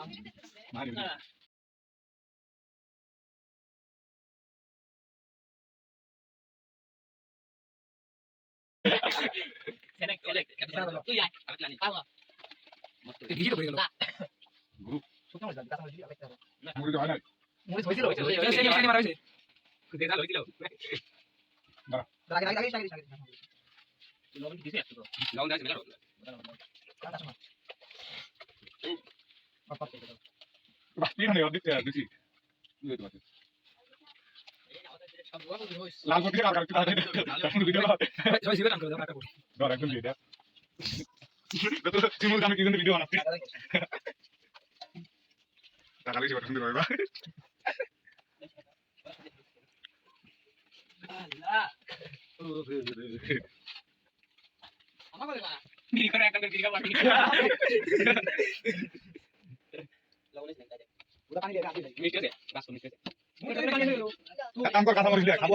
বাকি মানে অর্ধেক দিছি লাল করতে এখন ভিডিও ধর একদম দিয়ে আমি কিন্তু ভিডিও বানাচ্ছি কর কাঁচা কাঁচামরিচ দিয়ে খাব